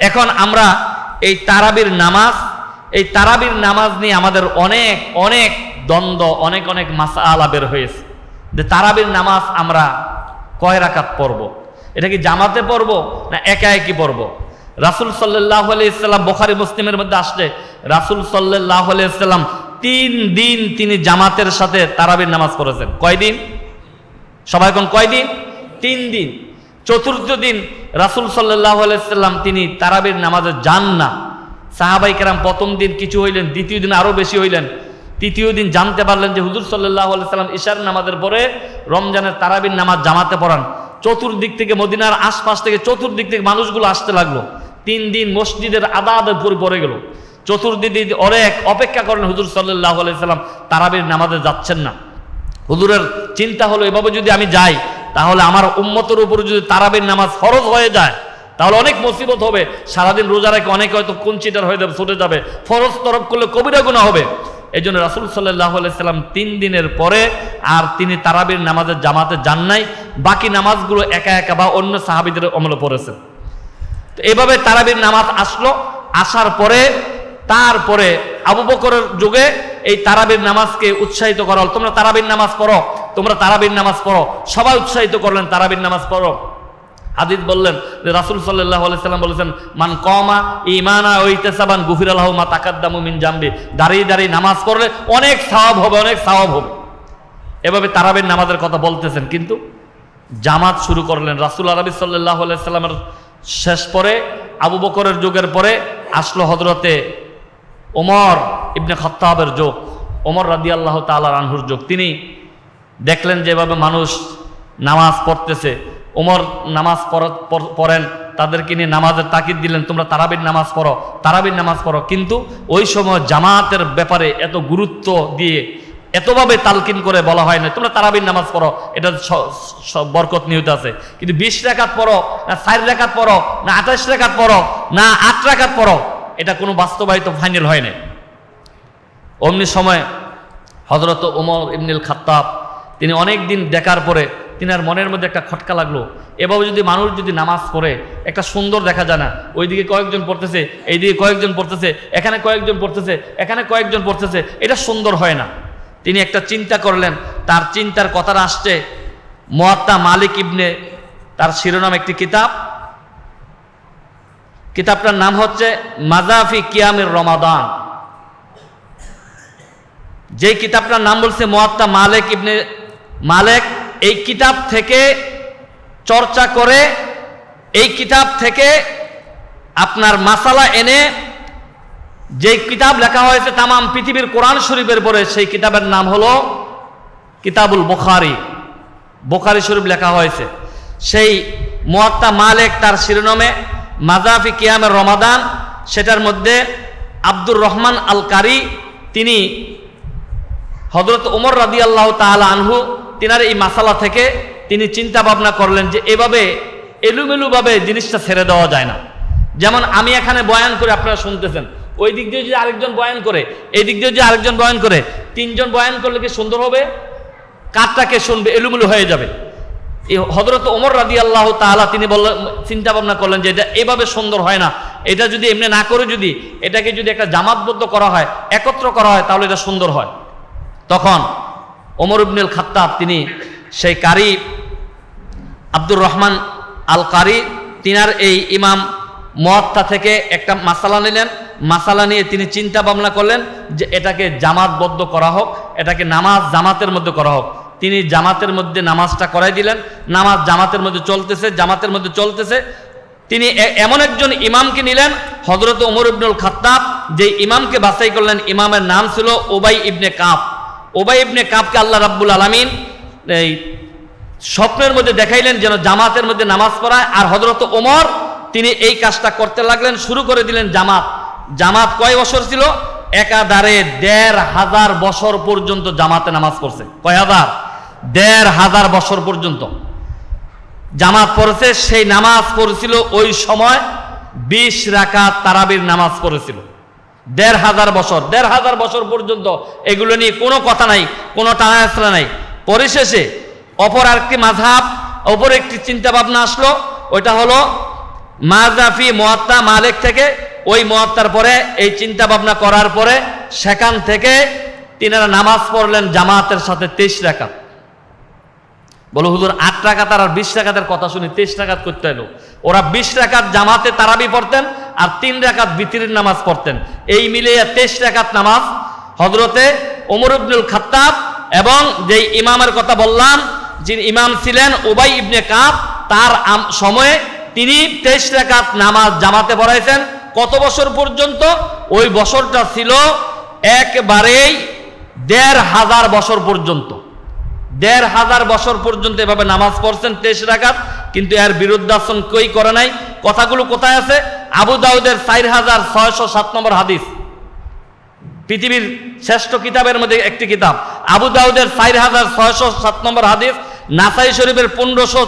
এখন আমরা এই তারাবির নামাজ, এই তারাবির নামাজ নিয়ে আমাদের অনেক অনেক দ্বন্দ্ব, অনেক অনেক মাসা আলা বের হয়েছে। যে তারাবির নামাজ আমরা কয় রাকাত পড়ব? এটা কি জামাতে পড়ব না একা একই পড়ব? রাসুল সাল্লাহ আলাইসাল্লাম বোখারি, মুসলিমের মধ্যে আসলে রাসুল সাল্লাহ আলাইসাল্লাম তিন দিন তিনি জামাতের সাথে তারাবির নামাজ পড়েছেন। কয়দিন? সবাই এখন কয়দিন? তিন দিন। চতুর্থ দিন রাসুল আলাইসাল্লাম তিনি তারাবির নামাজে যান না। সাহাবাই কেরাম প্রথম দিন কিছু হইলেন, দ্বিতীয় দিন আরও বেশি হইলেন। তৃতীয় দিন জানতে পারলেন যে হুজুর সাল্লাহ আলাইসাল্লাম ইশার নামাজের পরে রমজানের তারাবির নামাজ জামাতে পড়ান। চতুর্দিক থেকে মদিনার আশপাশ থেকে চতুর্দিক থেকে মানুষগুলো আসতে লাগল। তিন দিন মসজিদের আদাদের পরে পড়ে গেল। চতুর্দিদি অনেক অপেক্ষা করেন হুজুর সাল্লাহ আলাইসাল্লাম তারাবির নামাজে যাচ্ছেন না। হুজুরের চিন্তা হলো, এভাবে যদি আমি যাই তাহলে আমার উম্মতের উপর যদি তারাবির নামাজ ফরজ হয়ে যায়, তাহলে অনেক মুসিবত হবে। সারাদিন রোজা রেখে অনেক হয়তো কুঞ্চিটার হয়ে যাবে, ছুটে যাবে। ফরজ তরফ করলে কবিরা গুণা হবে। এই জন্য রাসুল সাল্লাহ সাল্লাম তিন দিনের পরে আর তিনি তারাবির নামাজের জামাতে যান নাই। বাকি নামাজগুলো একা একা বা অন্য সাহাবিদের অমল পড়েছেন। তো এভাবে তারাবির নামাজ আসলো। আসার পরে, তারপরে আবু বকরের যুগে এই তারাবির নামাজকে উৎসাহিত করা হল। তোমরা তারাবির নামাজ পড়ো। তোমরা তারাবির নামাজ পড়ো। সবাই উৎসাহিত করলেন, তারাবির নামাজ পড়ো। হাদিস বললেন যে রাসুল সাল্লাহ সাল্লাম বলেছেন, মান কমা ইমানা ওইতেসাবান গুফির আল্লাহ মা তাকাদ্দামু মিন জাম্বি। দাঁড়িয়ে দাঁড়িয়ে নামাজ পড়লে অনেক সাওয়াব হবে, অনেক সাওয়াব হবে। এভাবে তারাবির নামাজের কথা বলতেছেন, কিন্তু জামাত শুরু করলেন। রাসুল আরবি সাল্লাহ সাল্লামের শেষ পরে, আবু বকরের যুগের পরে আসলো হজরতে ওমর ইবনে খত্তাবের যোগ, ওমর রাদি আল্লাহ তালার আনহুর যোগ। তিনি দেখলেন যেভাবে মানুষ নামাজ পড়তেছে। ওমর নামাজ পড়- পড়- পড়েন, তাদেরকে নিয়ে নামাজের তাকিদ দিলেন, তোমরা তারাবির নামাজ পড়ো, তারাবির নামাজ পড়ো। কিন্তু ওই সময় জামাতের ব্যাপারে এত গুরুত্ব দিয়ে এতভাবে তালকিন করে বলা হয় না, তোমরা তারাবির নামাজ পড়ো, এটা বরকত নিহত আছে। কিন্তু বিশ রেখাত পড়ো, না চার রেখাত পড়ো, না আঠাশ রেখাত পড়ো, না আট রেখাত পড়ো, এটা কোনো বাস্তবায়িত ফাইনাল হয় না অমনি সময় হজরত ওমর ইবনুল খাত্তাব তিনি অনেক দিন দেখার পরে তিনার মনের মধ্যে একটা খটকা লাগল। এভাবে যদি মানুষ যদি নামাজ পড়ে, একটা সুন্দর দেখা যায় না। ওইদিকে কয়েকজন পড়তেছে, এইদিকে কয়েকজন পড়তেছে, এখানে কয়েকজন পড়তেছে, এখানে কয়েকজন পড়তেছে, এটা সুন্দর হয় না। তিনি একটা চিন্তা করলেন, তার চিন্তার কথাটা আসছে, মোয়াত্তা মালিক ইবনে, তার শিরোনাম একটি কিতাব। কিতাবটার নাম হচ্ছে মাজাফি কিয়ামের রমাদান। যে কিতাবটার নাম বলছে মোয়াত্তা মালেক ইবনে মালেক এই কিতাব থেকে চর্চা করে, এই কিতাব থেকে আপনার মাসালা এনে যে কিতাব লেখা হয়েছে তামাম পৃথিবীর কোরআন শরীফের পরে সেই কিতাবের নাম হলো কিতাবুল বুখারি। বোখারি শরীফ লেখা হয়েছে। সেই মোয়াত্তা মালেক তার শিরোনামে মাজাফি কিয়ামের রমাদান, সেটার মধ্যে আব্দুর রহমান আল কারি তিনি হজরত উমর রাদি আল্লাহ তাহলা আনহু তিনার এই মাসালা থেকে তিনি চিন্তা ভাবনা করলেন যে এভাবে এলুমেলুভাবে জিনিসটা ছেড়ে দেওয়া যায় না। যেমন আমি এখানে বয়ান করে আপনারা শুনতেছেন, ওই দিক দিয়ে যদি আরেকজন বয়ান করে, এই দিক দিয়ে যদি আরেকজন বয়ান করে, তিনজন বয়ান করলে কি সুন্দর হবে? কারটাকে শুনবে, এলুমেলু হয়ে যাবে। হজরত ওমর রাদি আল্লাহ তাহলা তিনি বললেন চিন্তা ভাবনা করলেন যে এটা এভাবে সুন্দর হয় না। এটা যদি এমনি না করে যদি, এটাকে যদি একটা জামাতবদ্ধ করা হয়, একত্র করা হয়, তাহলে এটা সুন্দর হয়। তখন ওমর ইবনুল খাত্তাব, তিনি সেই কারি আব্দুর রহমান আল কারি তিনার এই ইমাম মোয়াত্তা থেকে একটা মাসালা নিলেন। মাসালা নিয়ে তিনি চিন্তা ভাবনা করলেন যে এটাকে জামাতবদ্ধ করা হোক, এটাকে নামাজ জামাতের মধ্যে করা হোক। তিনি জামাতের মধ্যে নামাজটা করাই দিলেন। নামাজ জামাতের মধ্যে চলতেছে, জামাতের মধ্যে চলতেছে। তিনি এমন একজন ইমামকে নিলেন হজরত ওমর ইবনুল খাত্তাব যে ইমামকে বাছাই করলেন। ইমামের নাম ছিল ওবাই ইবনে কাপ ওবাই ইবনে কাপকে আল্লাহ রাব্বুল আলামিন এই স্বপ্নের মধ্যে দেখাইলেন যেন জামাতের মধ্যে নামাজ পড়ায়। আর হজরত ওমর, তিনি এই কাজটা করতে লাগলেন, শুরু করে দিলেন জামাত। জামাত কয় বছর ছিল? একাধারে দেড় হাজার বছর পর্যন্ত জামাতে নামাজ পড়ছে। কয় হাজার? দেড় হাজার বছর পর্যন্ত। জামাত পড়েছে, সেই নামাজ পড়েছিল ওই সময় বিশ রাকাত তারাবির নামাজ পড়েছিল। দেড় হাজার বছর, দেড় হাজার বছর পর্যন্ত এগুলো নিয়ে কোনো কথা নাই, কোনো টানা আসলা নাই। পরিশেষে অপর আরেকটি মাঝাব অপর একটি চিন্তা ভাবনা আসলো, ওইটা হলো মাজাফি মোয়াত্তা মালিক থেকে, ওই মোয়াত্তার পরে, এই চিন্তা ভাবনা করার পরে, সেখান থেকে তিনারা নামাজ পড়লেন জামাতের সাথে তেইশ রাকাত। বলো, হুজুর, আট টাকাত আর বিশ টাকাতের কথা শুনি তেইশ টাকাত করতে এলো ওরা বিশ টাকাত জামাতে তারাবি পড়তেন আর তিন রাকাত বিতিরির নামাজ পড়তেন। এই মিলিয়ে তেইশ টাকাত নামাজ হজরতে ওমর ইবনুল খাত্তাব এবং যেই ইমামের কথা বললাম, যিনি ইমাম ছিলেন ওবাই ইবনে কাপ তার সময়ে তিনি তেইশ রাকাত নামাজ জামাতে পড়াইছেন। কত বছর পর্যন্ত? ওই বছরটা ছিল একবারেই দেড় হাজার বছর পর্যন্ত। দেড় হাজার বছর পর্যন্ত এভাবে নামাজ পড়ছেন তেইশ রাকাত, কিন্তু এর বিরুদ্ধাসন কই করে নাই। কথাগুলো কোথায় আছে? আবু দাউদের চার হাজার ছয়শো সাত নম্বর হাদিস। পৃথিবীর শ্রেষ্ঠ কিতাবের মধ্যে একটি কিতাব। আবু দাউদের চার হাজার ছয়শো সাত নম্বর হাদিস, নাসাই শরীফের পনেরোশো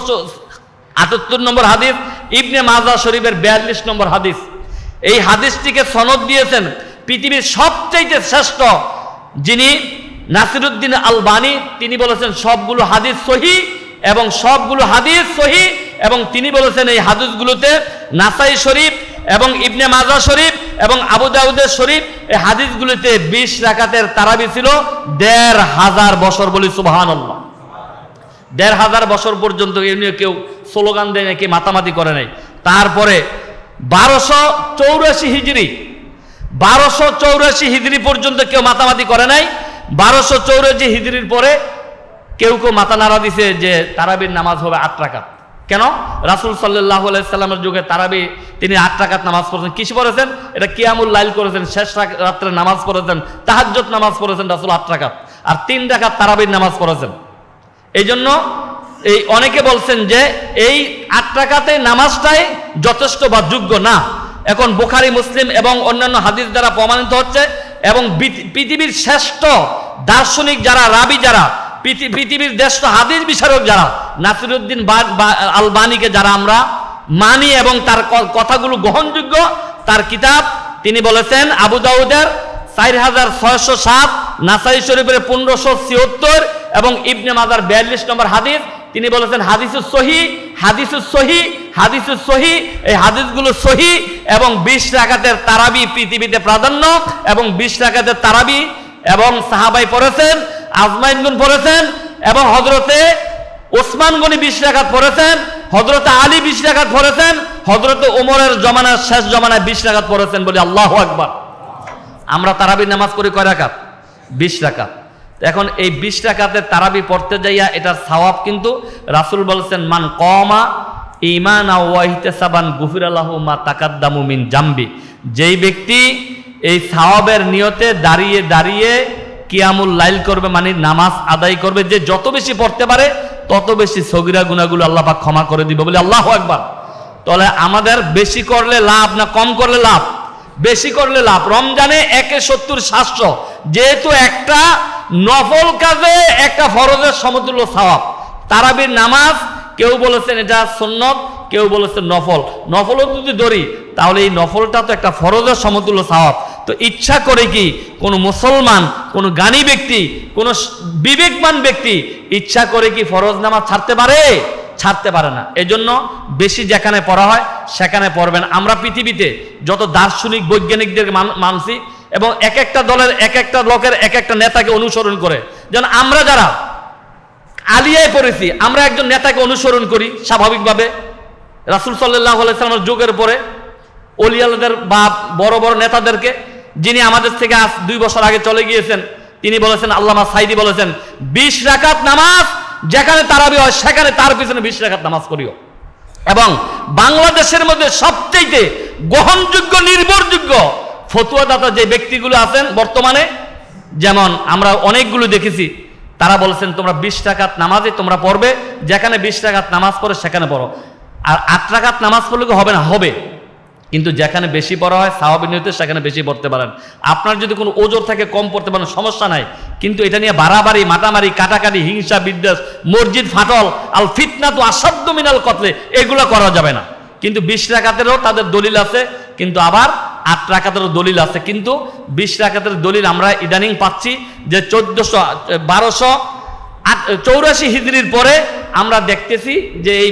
আটাত্তর নম্বর হাদিস, ইবনে মাজা শরীফের বিয়াল্লিশ নম্বর হাদিস। এই হাদিসটিকে সনদ দিয়েছেন পৃথিবীর সবচাইতে শ্রেষ্ঠ যিনি নাসিরুদ্দিন আলবানি। তিনি বলেছেন, সবগুলো হাদিস সহি এবং সবগুলো হাদিস সহি এবং তিনি বলেছেন, এই হাদিসগুলোতে নাসাই শরীফ এবং ইবনে মাজা শরীফ এবং আবু দাউদের শরীফ, এই হাদিসগুলোতে বিশ রাকাতের তারাবি ছিল, দেড় হাজার বছর বলি সুবাহান দেড় হাজার বছর পর্যন্ত এ নিয়ে কেউ স্লোগান দেয় নাকি, মাতামাতি করে নাই। তারপরে বারোশো চৌরাশি হিজড়ি বারোশো চৌরাশি হিজড়ি পর্যন্ত কেউ মাতামাতি করে নাই। বারোশো চৌরাশি হিজড়ির পরে কেউ কেউ মাথা নাড়া দিছে যে তারাবির নামাজ হবে আট রাকাত। কেন? রাসুল সাল্লাহ সাল্লামের যুগে তারাবি, তিনি আট রাকাত নামাজ পড়েছেন। কিসে পড়েছেন? এটা কিয়ামুল লাইল করেছেন, শেষ রাত্রে নামাজ পড়েছেন তাহাজ্জত নামাজ পড়েছেন রাসুল আট রাকাত। আর তিন রাকাত তারাবির নামাজ পড়েছেন। এই জন্য এই অনেকে বলছেন যে এই আট টাকাতে নামাজটাই যথেষ্ট বা যোগ্য না। এখন বুখারি, মুসলিম এবং অন্যান্য হাদিস দ্বারা প্রমাণিত হচ্ছে এবং পৃথিবীর শ্রেষ্ঠ দার্শনিক যারা, রাবি যারা পৃথিবীর শ্রেষ্ঠ হাদিস বিচারক যারা, নাসিরুদ্দিন আলবানিকে যারা আমরা মানি এবং তার কথাগুলো গ্রহণযোগ্য, তার কিতাব, তিনি বলেছেন আবু দাউদের চার হাজার ছয়শো সাত, নাসাই শরীফের পনেরোশো ছিয়ত্তর এবং ইবনে মাজার বিয়াল্লিশ নম্বর হাদিস। তিনি বলেছেন হাদিসুস সহি হাদিসুস সহি হাদিসুস সহি, এই হাদিসগুলো সহি এবং বিশ রাকাতের তারাবি পৃথিবীতে প্রাধান্য এবং বিশ রাকাতের তারাবি এবং সাহাবাই পড়েছেন। আজমাইন গুন পড়েছেন এবং হজরতে ওসমান গনি বিশ রাকাত পড়েছেন হজরতে আলী বিশ রাকাত পড়েছেন হজরতে ওমরের জমানার শেষ জমানায় বিশ রাকাত পড়েছেন বলে আল্লাহ আকবার। আমরা তারাবির নামাজ পড়ি কয় রাকাত? বিশ রাকাত। এখন এই বিশ রাকাতের তারাবি পড়তে যাইয়া এটার সওয়াব কিন্তু রাসূল বলছেন, মান কমা ইমান ওয়াহিতেসাবান গুফির আল্লাহ মা তাকাদ্দামু মিন জাম্বি। যেই ব্যক্তি এই সাওয়াবের নিয়তে দাঁড়িয়ে দাঁড়িয়ে কিয়ামুল লাইল করবে মানে নামাজ আদায় করবে, যে যত বেশি পড়তে পারে, তত বেশি সগিরা গুনাগুলো আল্লাহ পাক ক্ষমা করে দিবে বলে আল্লাহ একবার তাহলে আমাদের বেশি করলে লাভ না কম করলে লাভ? বেশি করলে লাভ। রমজানে একে সত্তর, সাতশো। যেহেতু একটা নফল কাজে, একটা ফরজের সমতুল্য সওয়াব তারাবির নামাজ, কেউ বলেছেন এটা সুন্নত, কেউ বলেছেন নফল। নফলও যদি ধরি, তাহলে এই নফলটা তো একটা ফরজের সমতুল্য সওয়াব তো ইচ্ছা করে কি কোনো মুসলমান, কোনো জ্ঞানী ব্যক্তি, কোনো বিবেকবান ব্যক্তি ইচ্ছা করে কি ফরজ নামাজ ছাড়তে পারে? ছাড়তে পারে না। এজন্য বেশি যেখানে পড়া হয়, সেখানে পড়বেন। আমরা পৃথিবীতে যত দার্শনিক, বৈজ্ঞানিকদের মান- মানছি এবং এক একটা দলের এক একটা লোকের এক একটা নেতাকে অনুসরণ করে। যেন আমরা যারা আলিয়ায় পড়েছি, আমরা একজন নেতাকে অনুসরণ করি স্বাভাবিকভাবে। রাসুল সাল্লাহ সাল্লামের যুগের পরে অলিয়ালদের বা বড় বড় নেতাদেরকে যিনি আমাদের থেকে আজ দুই বছর আগে চলে গিয়েছেন, তিনি বলেছেন, আল্লামা সাইদি বলেছেন, বিশ রাকাত নামাজ, যেখানে তারাবি হয়, সেখানে তার পিছনে বিশ রাকাত নামাজ করিও এবং বাংলাদেশের মধ্যে সবচেয়ে গ্রহণযোগ্য, নির্ভরযোগ্য ফতুয়াদাতা যে ব্যক্তিগুলো আছেন বর্তমানে, যেমন আমরা অনেকগুলো দেখেছি, তারা বলছেন, তোমরা বিশ টাকাত নামাজে তোমরা পড়বে, যেখানে বিশ টাকাত নামাজ পড়ে সেখানে পড়ো। আর আট টাকাত নামাজ পড়লে হবে না, হবে। কিন্তু যেখানে বেশি পড়া হয় সাহাবি নিয়তে সেখানে বেশি পড়তে পারেন। আপনার যদি কোনো ওজোর থাকে, কম পড়তে পারেন, সমস্যা নাই। কিন্তু এটা নিয়ে বাড়াবাড়ি, মাতামারি, কাটাকাটি, হিংসা, বিদ্বেষ, মসজিদ ফাটল, আল ফিতনা তো আসাধ্য মিনাল কতলে, এগুলো করা যাবে না। কিন্তু বিশ রাকাতেরও তাদের দলিল আছে, কিন্তু আবার আট রাকাতেরও দলিল আছে। কিন্তু বিশ রাকাতের দলিল আমরা ইদানিং পাচ্ছি যে চোদ্দশো, বারোশো, আট, চৌরাশি হিজড়ির পরে আমরা দেখতেছি যে এই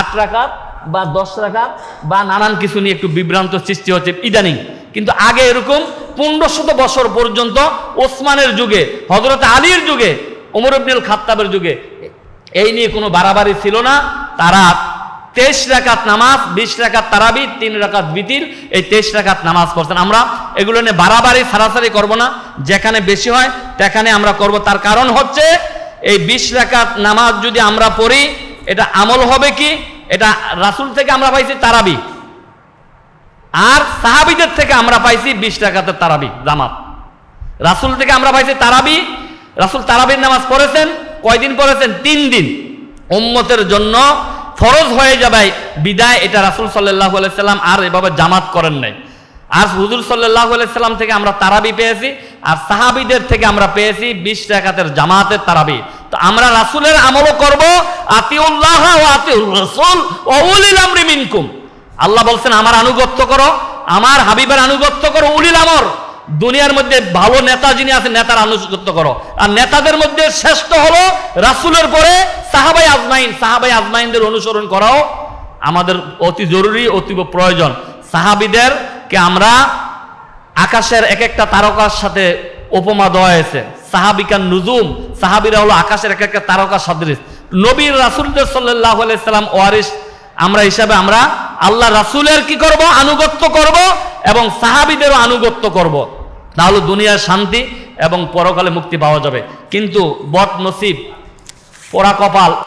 আট রাকাত বা দশ রাকাত বা নানান কিছু নিয়ে একটু বিভ্রান্ত সৃষ্টি হচ্ছে ইদানিং। কিন্তু আগে এরকম পনেরো শত বছর পর্যন্ত ওসমানের যুগে হজরত আলীর যুগে, ওমর আব্দুল খাত্তাবের যুগে এই নিয়ে কোনো বাড়াবাড়ি ছিল না। তারা তেইশ রাকাত নামাজ, বিশ রাকাত তারাবি, তিন রাকাত বিতির এই তেইশ রাকাত নামাজ পড়ছেন। আমরা এগুলো নিয়ে বাড়াবাড়ি, সারাসারি করব না। যেখানে বেশি হয় সেখানে আমরা করব। তার কারণ হচ্ছে এই বিশ রাকাত নামাজ যদি আমরা পড়ি, এটা আমল হবে কি? এটা রাসুল থেকে আমরা পাইছি তারাবি। আর সাহাবিদের থেকে আমরা পাইছি বিশ রাকাতের তারাবি, জামাত। রাসুল থেকে আমরা পাইছি তারাবি। রাসুল তারাবির নামাজ পড়েছেন, কয়দিন পড়েছেন? তিন দিন। উম্মতের জন্য ফরজ হয়ে যাবে বিদায়, এটা রাসুল সাল্লাহ সাল্লাম আর এভাবে জামাত করেন নাই। আর হুজুর সাল্লাহ সাল্লাম থেকে আমরা তারাবি পেয়েছি, আর সাহাবিদের থেকে আমরা পেয়েছি বিশ টাকাতের জামাতের তারাবি। তো আমরা রাসুলের আমলও করব, আতিউল্লাহ ও আতিউর রসুল ও উলিল আমরি মিনকুম। আল্লাহ বলছেন, আমার আনুগত্য করো, আমার হাবিবের আনুগত্য করো, উলিল আমর। দুনিয়ার মধ্যে ভালো নেতা যিনি আছেন, নেতার আনুগত্য করো। আর নেতাদের মধ্যে শ্রেষ্ঠ হলো রাসুলের পরে সাহাবাই আজমাইন। সাহাবাই আজমাইনদের অনুসরণ করাও আমাদের অতি জরুরি, অতীব প্রয়োজন। সাহাবিদেরকে আমরা আকাশের এক একটা তারকার সাথে উপমা দেওয়া হয়েছে। সাহাবিকার নুজুম সাহাবিরা হলো আকাশের এক একটা তারকা সদৃশ। নবীর রাসুলদের সাল্লাহ সাল্লাম ওয়ারিস আমরা হিসাবে আমরা আল্লাহ রাসুলের কি করব? আনুগত্য করব এবং সাহাবিদেরও আনুগত্য করব। তাহলে দুনিয়ার শান্তি এবং পরকালে মুক্তি পাওয়া যাবে। কিন্তু বট নসিব পোড়া কপাল